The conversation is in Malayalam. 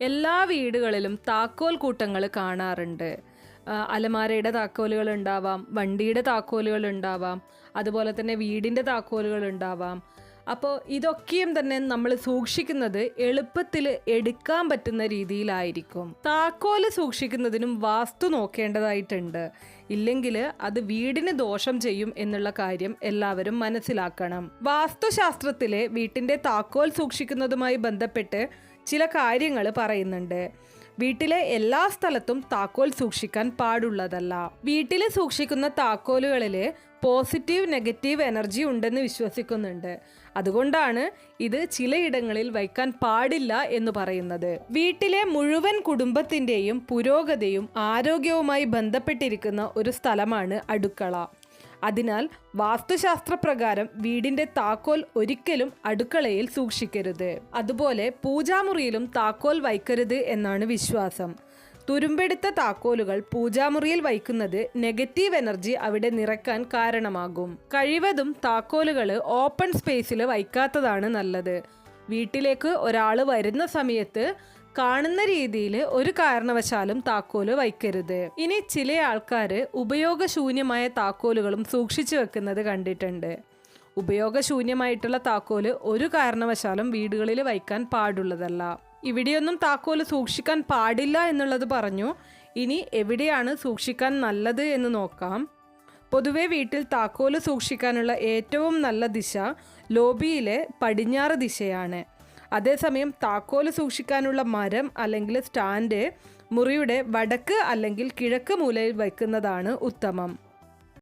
എല്ലാ വീടുകളിലും താക്കോൽ കൂട്ടങ്ങൾ കാണാറുണ്ട്. അലമാരയുടെ താക്കോലുകൾ ഉണ്ടാവാം വണ്ടിയുടെ താക്കോലുകൾ ഉണ്ടാവാം അതുപോലെ തന്നെ വീടിന്റെ താക്കോലുകൾ ഉണ്ടാവാം. അപ്പോൾ ഇതൊക്കെയും തന്നെ നമ്മൾ സൂക്ഷിക്കുന്നത് എളുപ്പത്തിൽ എടുക്കാൻ പറ്റുന്ന രീതിയിലായിരിക്കും. താക്കോൽ സൂക്ഷിക്കുന്നതിനും വാസ്തു നോക്കേണ്ടതായിട്ടുണ്ട്. ഇല്ലെങ്കിൽ അത് വീടിന് ദോഷം ചെയ്യും എന്നുള്ള കാര്യം എല്ലാവരും മനസ്സിലാക്കണം. വാസ്തുശാസ്ത്രത്തിലെ വീട്ടിന്റെ താക്കോൽ സൂക്ഷിക്കുന്നതുമായി ബന്ധപ്പെട്ട് ചില കാര്യങ്ങൾ പറയുന്നുണ്ട്. വീട്ടിലെ എല്ലാ സ്ഥലത്തും താക്കോൽ സൂക്ഷിക്കാൻ പാടുള്ളതല്ല. വീട്ടിൽ സൂക്ഷിക്കുന്ന താക്കോലുകളിൽ പോസിറ്റീവ് നെഗറ്റീവ് എനർജി ഉണ്ടെന്ന് വിശ്വസിക്കുന്നുണ്ട്. അതുകൊണ്ടാണ് ഇത് ചിലയിടങ്ങളിൽ വയ്ക്കാൻ പാടില്ല എന്ന് പറയുന്നത്. വീട്ടിലെ മുഴുവൻ കുടുംബത്തിന്റെയും പുരോഗതിയും ആരോഗ്യവുമായി ബന്ധപ്പെട്ടിരിക്കുന്ന ഒരു സ്ഥലമാണ് അടുക്കള. അതിനാൽ വാസ്തുശാസ്ത്രപ്രകാരം വീടിന്റെ താക്കോൽ ഒരിക്കലും അടുക്കളയിൽ സൂക്ഷിക്കരുത്. അതുപോലെ പൂജാമുറിയിലും താക്കോൽ വയ്ക്കരുത് എന്നാണ് വിശ്വാസം. തുരുമ്പെടുത്ത താക്കോലുകൾ പൂജാമുറിയിൽ വയ്ക്കുന്നത് നെഗറ്റീവ് എനർജി അവിടെ നിറക്കാൻ കാരണമാകും. കഴിവതും താക്കോലുകൾ ഓപ്പൺ സ്പേസിൽ വയ്ക്കാത്തതാണ് നല്ലത്. വീട്ടിലേക്ക് ഒരാൾ വരുന്ന സമയത്ത് കാണുന്ന രീതിയിൽ ഒരു കാരണവശാലും താക്കോൽ വയ്ക്കരുത്. ഇനി ചില ആൾക്കാർ ഉപയോഗശൂന്യമായ താക്കോലുകളും സൂക്ഷിച്ചു വെക്കുന്നത് കണ്ടിട്ടുണ്ട്. ഉപയോഗശൂന്യമായിട്ടുള്ള താക്കോൽ ഒരു കാരണവശാലും വീടുകളിൽ വയ്ക്കാൻ പാടുള്ളതല്ല. ഇവിടെയൊന്നും താക്കോൽ സൂക്ഷിക്കാൻ പാടില്ല എന്നുള്ളത് പറഞ്ഞു. ഇനി എവിടെയാണ് സൂക്ഷിക്കാൻ നല്ലത് എന്ന് നോക്കാം. പൊതുവെ വീട്ടിൽ താക്കോൽ സൂക്ഷിക്കാനുള്ള ഏറ്റവും നല്ല ദിശ ലോബിയിലെ പടിഞ്ഞാറ് ദിശയാണ്. അതേസമയം താക്കോൽ സൂക്ഷിക്കാനുള്ള മരം അല്ലെങ്കിൽ സ്റ്റാൻഡ് മുറിയുടെ വടക്ക് അല്ലെങ്കിൽ കിഴക്ക് മൂലയിൽ വയ്ക്കുന്നതാണ് ഉത്തമം.